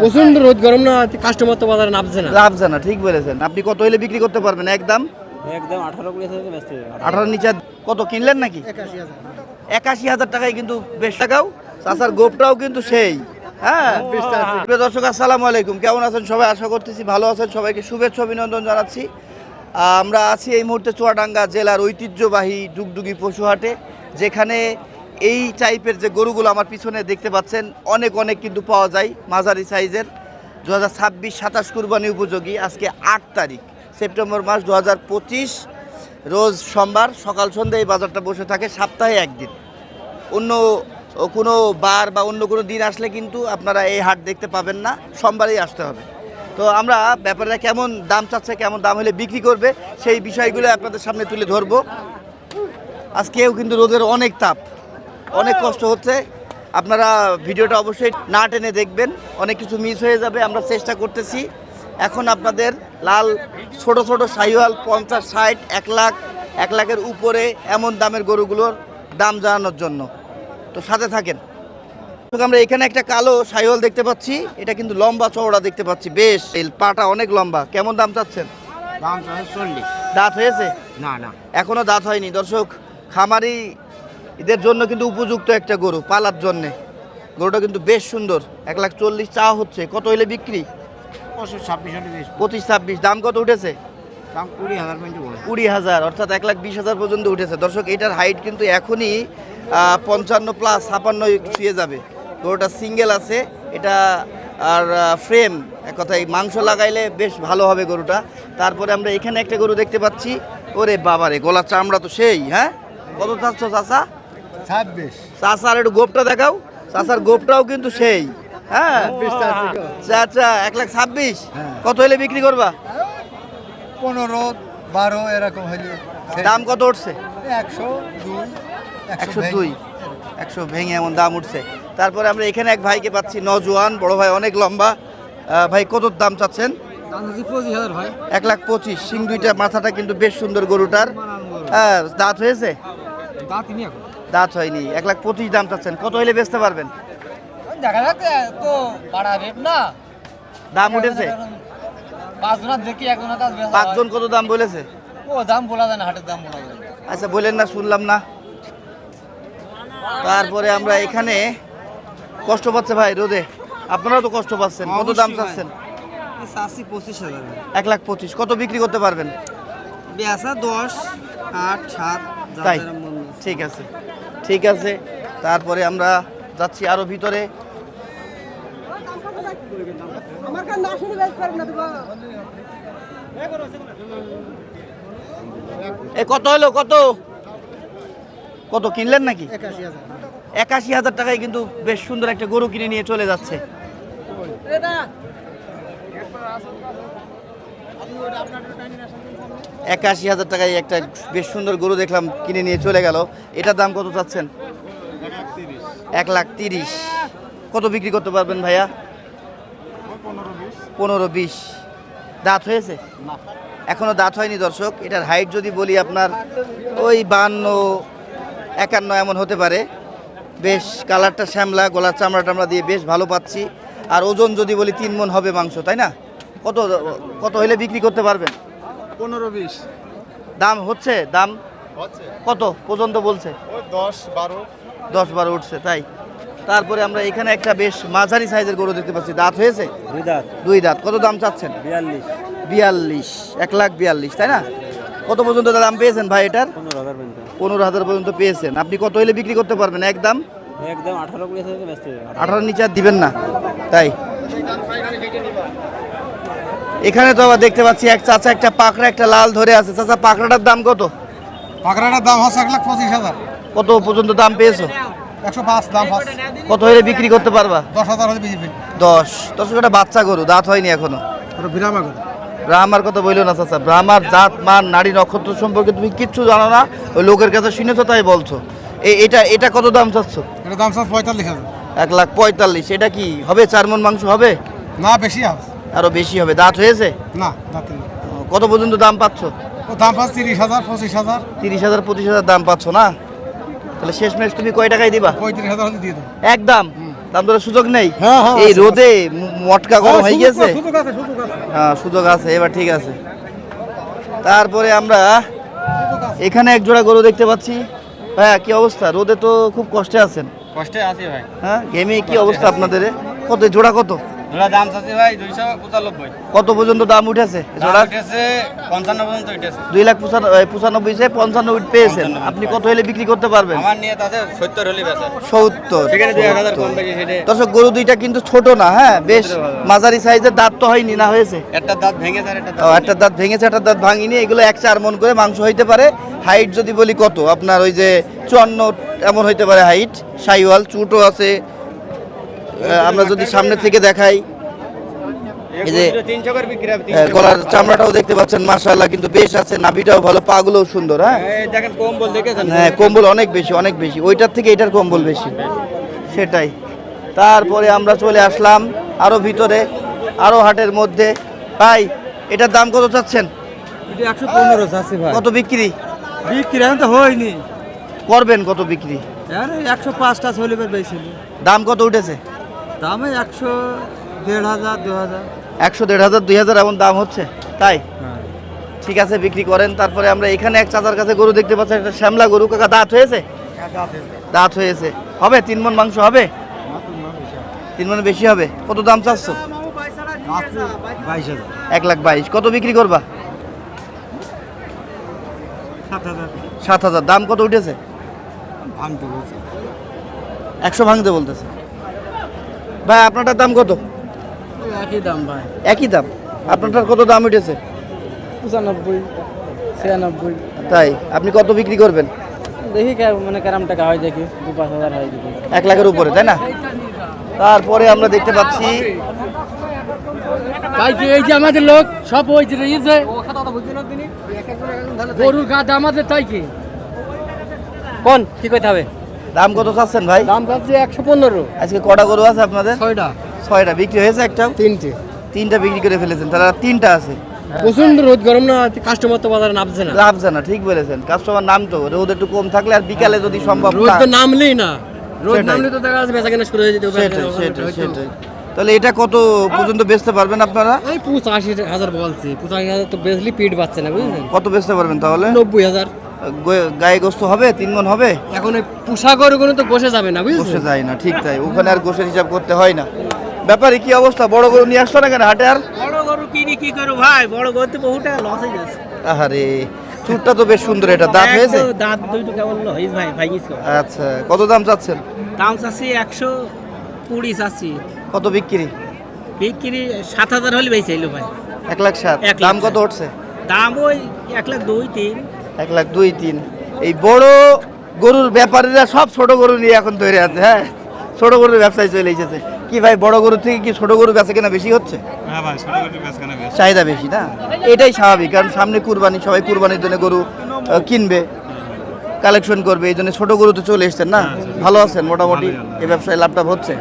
প্রচণ্ড রোদ গরম না কাস্টমার তো বাজারে নামছে না। লাভ জানা ঠিক বলেছেন। আপনি কত হলে বিক্রি করতে পারবেন? একদম একদম আঠারো কুড়ি আঠারো নিচে কত কিনলেন নাকি? একাশি হাজার। টাকায় কিন্তু বেশ টাকাও। চাষার গোপটাও কিন্তু সেই। হ্যাঁ? দর্শক আসসালামু আলাইকুম। কেমন আছেন সবাই? আশা করতেছি ভালো আছেন। সবাইকে শুভেচ্ছা অভিনন্দন জানাচ্ছি। আমরা আছি এই মুহূর্তে চুয়াডাঙ্গা জেলার ঐতিহ্যবাহী ডুগডুগি পশুহাটে যেখানে এই টাইপের যে গরুগুলো আমার পিছনে দেখতে পাচ্ছেন, অনেক অনেক কিন্তু পাওয়া যায় মাঝারি সাইজের। দু হাজার ছাব্বিশ সাতাশ কুরবানি উপযোগী, আজকে আট তারিখ, সেপ্টেম্বর মাস দু হাজার পঁচিশ, রোজ সোমবার, সকাল সন্ধ্যা এই বাজারটা বসে থাকে, সপ্তাহে একদিন। অন্য কোনো বার বা অন্য কোনো দিন আসলে কিন্তু আপনারা এই হাট দেখতে পাবেন না, সোমবারেই আসতে হবে। তো আমরা ব্যাপারটা কেমন দাম চাচ্ছে, কেমন দাম হলে বিক্রি করবে, সেই বিষয়গুলো আপনাদের সামনে তুলে ধরবো। আজকেও কিন্তু রোদের অনেক তাপ। অনেক কষ্ট হচ্ছে। আপনারা ভিডিওটা অবশ্যই না টেনে দেখবেন। অনেক কিছু মিস হয়ে যাবে আমরা চেষ্টা করতেছি। এখন আপনাদের লাল ছোট ছোট সাইওয়াল পঞ্চাশ ষাট এক লাখ এক লাখের উপরে এমন দামের গরুগুলোর দাম জানানোর জন্য। তো সাথে থাকেন। আমরা এখানে একটা কালো সাইওয়াল দেখতে পাচ্ছি। এটা কিন্তু লম্বা চওড়া দেখতে পাচ্ছি। বেশ এই পাটা অনেক লম্বা। কেমন দাম চাচ্ছেন? দাম চল্লিশ। দাঁত হয়েছে? না না। এখনও দাঁত হয়নি। দর্শক খামারি এদের জন্য কিন্তু উপযুক্ত একটা গরু পালার জন্যে। গরুটা কিন্তু বেশ সুন্দর এক লাখ চল্লিশ চা হচ্ছে কত হইলে বিক্রি? পঁচিশ ছাব্বিশ দাম কত উঠেছে? দাম কুড়ি হাজার কুড়ি হাজার অর্থাৎ এক লাখ বিশ হাজার পর্যন্ত উঠেছে। দর্শক এটার হাইট কিন্তু এখনই পঞ্চান্ন প্লাস ছাপান্ন ছুঁয়ে যাবে। গরুটা সিঙ্গেল আছে এটা আর ফ্রেম এক কথায় মাংস লাগাইলে বেশ ভালো হবে গরুটা। তারপরে আমরা এখানে একটা গরু দেখতে পাচ্ছি। ওরে বাবারে গলার চামড়া তো সেই হ্যাঁ? কত চাচ্ছ চাচা? চাচার একটু গোপটা দেখাও। চাচার গোপটাও কিন্তু সেই। হ্যাঁ? আচ্ছা এক লাখ ছাব্বিশ। হ্যাঁ। কত হলে বিক্রি করবা? পনেরো বারো এরকম হলে দাম কত উঠছে? একশো দুই একশো দুই। একশো ভেঙে এমন দাম উঠছে। তারপরে আমরা এখানে এক ভাইকে পাচ্ছি নজওয়ান। বড় ভাই অনেক লম্বা। ভাই কত দাম চাচ্ছেন? এক লাখ পঁচিশ। সিং দুইটা মাথাটা কিন্তু বেশ সুন্দর গরুটার। হ্যাঁ দাঁত হয়েছে? দাঁত হয়নি। এক লাখ পঁচিশ দাম চাচ্ছেন। কত হইলে বেচতে পারবেন? দেখা যাচ্ছে তো বাড়া রেট না। দাম উঠেছে? পাঁচজনের দেখি একজনের কাজ পাঁচজন কত দাম বলেছে? ও দাম বলা যায় না হাটের দাম বলা যায় আচ্ছা বললেন না শুনলাম না। তারপরে আমরা এখানে কষ্ট পাচ্ছে ভাই রোদে। আপনারাও তো কষ্ট পাচ্ছেন। কত দাম চাচ্ছেন? আশি পঁচিশ হাজার এক লাখ পঁচিশ। কত বিক্রি করতে পারবেন? বেসা দশ আট সাত তাই? ঠিক আছে। ঠিক আছে। তারপরে আমরা যাচ্ছি আরও ভিতরে। আমার কাছে না শুনে বেশ পারেন না তো এ কত হলো? কত? কত কিনলেন নাকি? একাশি হাজার একাশি হাজার টাকায় কিন্তু বেশ সুন্দর একটা গরু কিনে নিয়ে চলে যাচ্ছে। একাশি হাজার টাকায় একটা বেশ সুন্দর গরু দেখলাম কিনে নিয়ে চলে গেল। এটার দাম কত চাচ্ছেন? এক লাখ তিরিশ। কত বিক্রি করতে পারবেন ভাইয়া? পনেরো বিশ। দাঁত হয়েছে? এখনও দাঁত হয়নি দর্শক। এটার হাইট যদি বলি আপনার ওই বান্ন একান্ন এমন হতে পারে। বেশ কালারটা শ্যামলা গলার চামড়া টামড়া দিয়ে বেশ ভালো পাচ্ছি। আর ওজন যদি বলি তিন মন হবে মাংস তাই না? কত কত হলে বিক্রি করতে পারবেন? পনেরো বিশ। দাম হচ্ছে? দাম কত পর্যন্ত বলছে? দশ বারো। দশ বারো উঠছে তাই? তারপরে আমরা এখানে একটা বেশ মাঝারি সাইজের গরু দেখতে পাচ্ছি। দাঁত হয়েছে? দুই দাঁত। দুই দাঁত। কত দাম চাচ্ছেন? বিয়াল্লিশ। বিয়াল্লিশ। এক লাখ বিয়াল্লিশ তাই না? কত পর্যন্ত দাম পেয়েছেন ভাই এটার? পনেরো হাজার পর্যন্ত। পেয়েছেন। আপনি কত হলে বিক্রি করতে পারবেন? একদম একদম আঠারো কুড়ি আঠারো নিচে আর দিবেন না তাই? এখানে তো আবার দেখতে পাচ্ছি এক চাচা একটা পাকড়া একটা লাল ধরে আছে। চাচা পাকড়াটার দাম কত? পাকড়াটার দাম হচ্ছে এক লাখ পঁচিশ হাজার। কত পর্যন্ত দাম পেয়েছ? একশো পাঁচ দাম পাঁচ কত হলে বিক্রি করতে পারবা? দশ হাজার হলে দশ। দশ একটা বাচ্চা গরু দাঁত হয়নি এখনও। বিরামা করে ব্রাহ্মার কথা বলল না চাচা। ব্রাহ্মার জাত মান নারী নক্ষত্র সম্পর্কে তুমি কিচ্ছু জানো না। ওই লোকের কাছে শুনেছো তাই বলছো। এ- এটা এটা কত দাম চাচ্ছ? এটা দাম স্যার পঁয়তাল্লিশ হাজার। এক লাখ পঁয়তাল্লিশ। এটা কি হবে চার মন মাংস হবে? না বেশি আছে আরও বেশি হবে। দাঁত হয়েছে? না দাঁতে না কত পর্যন্ত দাম পাচ্ছ? দাম পাঁচ তিরিশ হাজার পঁচিশ হাজার। তিরিশ হাজার পঁচিশ হাজার দাম পাচ্ছ না? তাহলে শেষ ম্যাচ তুমি কয় টাকায় দিবা? পঁয়ত্রিশ হাজার দিয়ে দেবো। একদম। দাম? দরের সুযোগ নেই? হ্যাঁ, হ্যাঁ, এই রোদে মটকা গরম হয়ে গেছে? সুযোগ আছে সুযোগ আছে। হ্যাঁ সুযোগ আছে এবার ঠিক আছে। তারপরে আমরা এখানে এক জোড়া গরু দেখতে পাচ্ছি। হ্যাঁ কি অবস্থা? রোদে তো খুব কষ্টে আছেন। কষ্টে আছি ভাই। হ্যাঁ গেমে কি অবস্থা আপনাদের? কত জোড়া কত? ধরা দাম চাচ্ছি ভাই দুইশো পঁচানব্বই। কত পর্যন্ত দাম উঠেছে জোড়া? জোড়া উঠেছে পঞ্চান্ন পর্যন্ত উঠেছে। দুই লাখ পঁচানব্বই সে পঞ্চানব্বই পেয়েছেন। আপনি কত হলে বিক্রি করতে পারবেন? আমার নিয়ে আছে সত্তর হলে বেচা। সত্তর সেখানে দুই হাজার কম বেশি সেটা দর্শক গরু দুইটা কিন্তু ছোট না হ্যাঁ? বেশ মাঝারি সাইজের দাঁত তো হয়নি না হয়েছে? একটা দাঁত ভেঙে আর একটা ও, একটা দাঁত ভেঙেছে একটা দাঁত ভাঙিনি এগুলো এক চার মন করে মাংস হইতে পারে। হাইট যদি বলি কত? আপনার ওই যে চুয়ান্ন এমন হইতে পারে হাইট সাইওয়াল চুটও আছে আমরা যদি সামনে থেকে দেখাই এই যে গলার চামড়াটাও দেখতে পাচ্ছেন মাশাআল্লাহ কিন্তু বেশ আছে নাভিটাও ভালো পাগুলোও সুন্দর হ্যাঁ? দেখেন কম্বল দেখেছেন? হ্যাঁ কম্বল অনেক বেশি অনেক বেশি। ওইটার থেকে এটার কম্বল বেশি। সেটাই। তারপরে আমরা চলে আসলাম আরও ভিতরে আরও হাটের মধ্যে। ভাই এটার দাম কত চাচ্ছেন? একশো পনেরো চাচ্ছি ভাই। কত বিক্রি? বিক্রি এখন তো হয়নি। করবেন কত বিক্রি? একশো পাঁচটা চলে দাম কত উঠেছে? দামে একশো দেড় হাজার দু হাজার। একশো দেড় হাজার দুই হাজার এমন দাম হচ্ছে? তাই? ঠিক আছে বিক্রি করেন। তারপরে আমরা এখানে এক চাচার কাছে গরু দেখতে পাচ্ছি একটা শ্যামলা গরু। কাকা দাঁত হয়েছে? দাঁত হয়েছে। হবে? তিন মন মাংস হবে? তিন মন বেশি হবে। কত দাম চাচ্ছ? এক লাখ বাইশ। কত বিক্রি করবা? সাত হাজার। সাত হাজার। দাম কত উঠেছে? ভাঙতে বলছে। একশো ভাঙতে বলতেছে। ভাই আপনারটার দাম কত? একই দাম ভাই। একই দাম? আপনারটার কত দাম উঠেছে? পঁচানব্বই ছিয়ানব্বই। তাই? আপনি কত বিক্রি করবেন? দেখি মানে কেরাম টাকা হয় দেখি দু পাঁচ হাজার হয় দেখি। এক লাখের উপরে তাই না? তারপরে আমরা দেখতে পাচ্ছি তাই কি এই যে আমাদের লোক সব ওই যে এই গরুর গা দাম আছে তাই কি? কোন? কি করতে হবে? দাম কত চাচ্ছেন ভাই? দাম যাচ্ছে একশো পনেরো। আজকে কটা গরু আছে আপনাদের? ছয়টা। ছয়টা। বিক্রি হয়েছে একটা তিনটে। তিনটা বিক্রি করে ফেলেছেন। তারা তিনটা আছে। প্রচণ্ড রোদ গরম না কাস্টমার তো বাজারে নামছে না। লাভ জানা ঠিক বলেছেন। কাস্টমার নাম তো রোদ একটু কম থাকলে আর বিকালে যদি সম্ভব রোদ না- তো নামলেই না। রোদ নামলে তো দেখা যাচ্ছে বেচা কেনা শুরু হয়ে যেতে সেটাই সেটাই সেটাই। তাহলে এটা কত পর্যন্ত বেচতে পারবেন আপনারা? এই পঁচাশি হাজার বলছি। পঁচাশি হাজার তো বেচলি পিট পাচ্ছে না বুঝলেন? কত বেচতে পারবেন তাহলে? নব্বই হাজার। গায়ে গোস্ত হবে তিন মন হবে? এখন ওই পোষা গরুগুলো তো বসে যাবে না বসে বুঝলেন যায় না ঠিক তাই। ওখানে আর গোসের হিসাব করতে হয় না। ব্যাপারে কি অবস্থা? বড় গরু নিয়ে আসছো না কেন হাটে আর? বড় গরু কিনি কি করো ভাই? বড় গরু তো বহু টাকা লস হয়ে যাচ্ছে। আহারে চুটটা তো বেশ সুন্দর এটা দাঁত হয়েছে? দাঁত দুইটা কেমন হয়েছে ভাই ভাই আচ্ছা কত দাম চাচ্ছেন? দাম চাচ্ছি একশো কুড়ি চাচ্ছি। কত বিক্রি? বিক্রি সাত হাজার হলে বেশি এলো ভাই। এক লাখ সাত। দাম কত। উঠছে? দাম ওই এক লাখ দুই তিন। এক লাখ দুই তিন। এই বড় গরুর ব্যাপারীরা সব ছোট গরু নিয়ে এখন তৈরি আছে হ্যাঁ? ছোট গরুর ব্যবসায় চলে এসেছে। কি ভাই বড় গরু থেকে কি ছোট গরু বেচা কেনা বেশি হচ্ছে? হ্যাঁ চাহিদা বেশি না? এটাই স্বাভাবিক কারণ সামনে কুরবানি সবাই কুরবানির জন্য গরু কিনবে কালেকশন করবে এই জন্য ছোট গরু তো চলে এসছেন না? ভালো আছেন মোটামুটি? এই ব্যবসায় লাভটাভ হচ্ছে?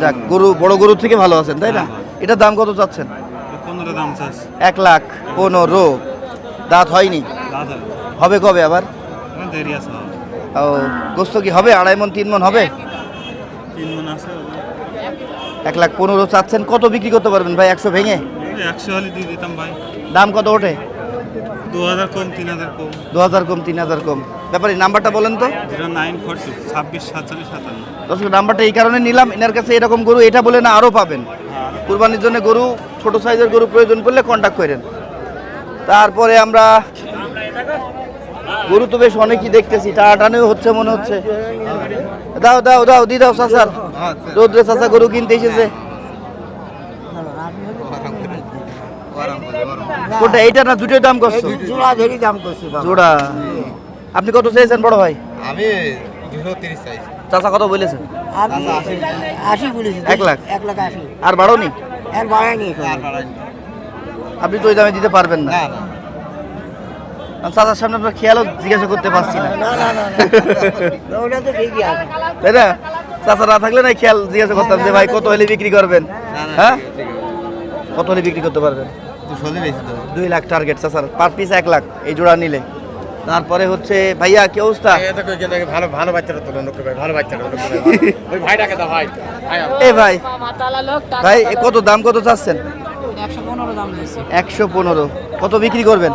যাক গরু বড় গরু থেকে ভালো আছেন তাই না? এটার দাম কত চাচ্ছেন? এক লাখ পনেরো। দাঁত হয়নি? হবে কবে আবার? ও গোস্ত কি হবে? আড়াই মন তিন মন হবে? এক লাখ পনেরো চাচ্ছেন। কত বিক্রি করতে পারবেন ভাই? একশো ভেঙে? একশো হলে দিয়ে দিতাম ভাই। দাম কত ওঠে? দু হাজার কম তিন হাজার কম। দু হাজার কম তিন হাজার কম। ব্যাপারে নাম্বারটা বলেন তো। জিরো নাইন ফোর টু ছাব্বিশ সাতচল্লিশ সাতান্ন। দর্শক নাম্বারটা এই কারণে নিলাম। এনার কাছে এরকম গরু এটা বলে না আরও পাবেন। কুরবানির জন্য গরু ছোট সাইজের গরু প্রয়োজন করলে কন্ট্যাক্ট করেন। তারপরে আমরা গরু তো বেশ অনেকই দেখতেছি টানাটানিও হচ্ছে মনে হচ্ছে। দাও দাও দাও দি দাও চাচার রোদ্রে চাচা গরু কিনতে এসেছে। কোনটা এইটা না দুটোই দাম করছ? জোড়া ধরি দাম করছি জোড়া। আপনি কত চেয়েছেন বড় ভাই? আমি চাচা কত বলেছেন আশি বলেছি। এক লাখ? এক লাখ আশি। আর এক বাড়ায়নি আপনি তো ওই দামে দিতে পারবেন না। চাচার সামনে আপনার খেয়ালও জিজ্ঞাসা করতে পারছি না। না না না ওটা তো ঠিকই আছে। তাই না? চাচা না থাকলে না খেয়াল জিজ্ঞাসা করতাম যে ভাই কত হলে বিক্রি করবেন? হ্যাঁ? কত হলে বিক্রি করতে পারবেন? দুই লাখ টার্গেট চাচার। পার পিস এক লাখ এই জোড়া নিলে। তারপরে হচ্ছে ভাইয়া কি অবস্থা? ভালো ভালো বাচ্চাটা তোলো ভাই ভালো বাচ্চাটা ওই ভাইটাকে দাও ভাই। ভাই এ ভাই ভাই এ কত দাম কত চাচ্ছেন? একশো পনেরো। কত বিক্রি করবেন?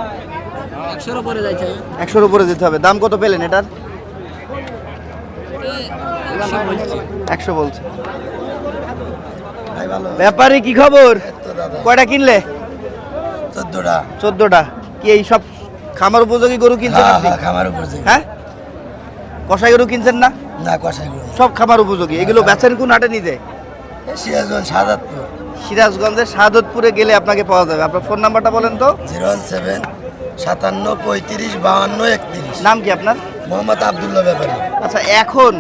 একশোর উপরে যাইছে একশোর উপরে দিতে হবে। দাম কত পেলেন এটার? একশো বলছি। ব্যাপারে কি খবর? কয়টা কিনলে? চোদ্দটা। চোদ্দটা। কি এই সব খামার উপযোগী গরু কিনছেন হ্যাঁ আপনি? হ্যাঁ খামার উপর যে। হ্যাঁ? কষাই গরু কিনছেন না? না কষাই গরু সব খামার উপযোগী। এগুলো বেচেন কোন হাটে নিজে? সিরাজগঞ্জ সাদাতপুর সিরাজগঞ্জের শাহাদতপুরে গেলে আপনাকে পাওয়া যাবে। আপনার ফোন নাম্বারটা বলেন তো। জিরো ওয়ান সেভেন সাতান্ন পঁয়ত্রিশ বাহান্ন একত্রিশ। নাম কি আপনার? মোহাম্মদ আবদুল্লাহ ব্যাপারী। আচ্ছা এখন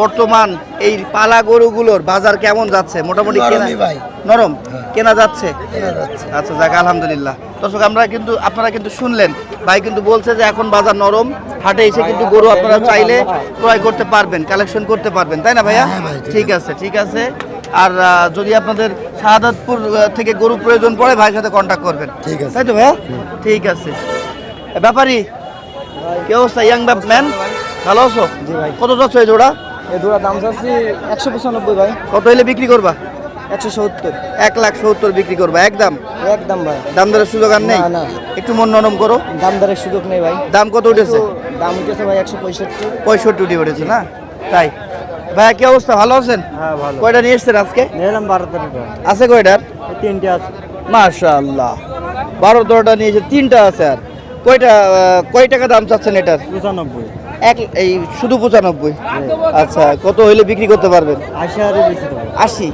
বর্তমান এই পালা গরুগুলোর বাজার কেমন যাচ্ছে? মোটামুটি কেনা নরম? হ্যাঁ। কেনা যাচ্ছে? আচ্ছা যাক আলহামদুলিল্লাহ। দর্শক আমরা কিন্তু আপনারা কিন্তু শুনলেন। ভাই কিন্তু বলছে যে এখন বাজার নরম। হাটে এসে কিন্তু গরু আপনারা চাইলে ক্রয় করতে পারবেন কালেকশন করতে পারবেন। তাই না ভাইয়া? হ্যাঁ ঠিক আছে। ঠিক আছে। আর যদি আপনাদের শাহাদাতপুর থেকে গরু প্রয়োজন পড়ে ভাইয়ের সাথে কন্ট্যাক্ট করবেন। ঠিক আছে। তাই তো ভাইয়া? ঠিক আছে। ব্যাপারী কি অবস্থা ইয়াং ম্যান ভালো আছো? জি ভাই। কত যাচ্ছে এই জোড়া? এই জোড়া দাম চাচ্ছি একশো পঁচানব্বই ভাই। কত হইলে বিক্রি করবা? একশো সত্তর। এক লাখ সত্তর বিক্রি করবা একদম? একদম ভাই। দাম দরের সুযোগ আর নেই? না। একটু মন নরম করো। দাম দরের সুযোগ নেই ভাই। দাম কত উঠেছে? দাম উঠেছে ভাই একশো পঁয়ষট্টি। পঁয়ষট্টি উঠে উঠেছে না? তাই। ভাই কি অবস্থা? ভালো আছেন? হ্যাঁ কয়টা নিয়ে এসছেন আজকে? নিলাম বারো তারিখ আছে কয়টার? তিনটে আছে। মাশাআল্লাহ। বারো তেরোটা নিয়েছে তিনটা আছে আর। কয়টা কয় টাকা দাম চাচ্ছেন এটার? পঁচানব্বই। এক এই শুধু পঁচানব্বই? আচ্ছা কত হইলে বিক্রি করতে পারবেন? আশি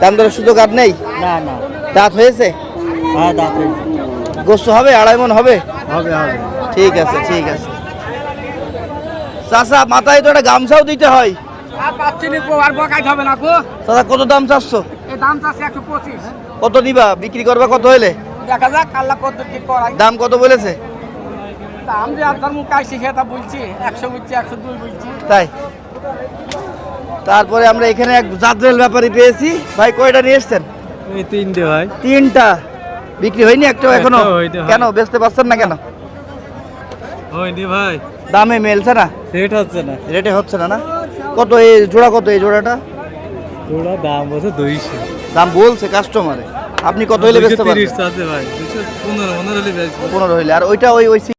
দাম দরের সুযোগ আর নেই? না না। দাঁত হয়েছে? হ্যাঁ দাঁত হয়েছে। গোস্ত হবে আড়াই মন হবে? হবে হবে। ঠিক আছে ঠিক আছে। চাচা মাথায় তো একটা গামছাও দিতে হয়। চাচা কত দাম চাচ্ছ? কত নিবা বিক্রি করবা কত হইলে? দেখা যাক কাল্লা কত কি করাই দাম কত বলেছে? দাম যে আপনার মুখ আইসি সেটা বলছি একশো বলছি একশো দুই বলছি। তাই? তারপরে আমরা এখানে এক জাদ্রেল ব্যাপারী পেয়েছি। ভাই কয়টা নিয়ে এসছেন? তিনটে ভাই। তিনটা। বিক্রি হয়নি একটাও এখনও। কেন বেচতে পারছেন না কেন? হয়নি ভাই। দামে মেলছে না? সেট হচ্ছে না। রেটে হচ্ছে না না? কত এই জোড়া কত এই জোড়াটা? তোরা দাম বলছে দুইশো। দাম বলছে কাস্টমারে আপনি কত হইলে বেচতে পারবেন? আছে ভাই দুশো পনেরো পনেরো হলে বেচবো। পনেরো হইলে। আর ওইটা ওই ওই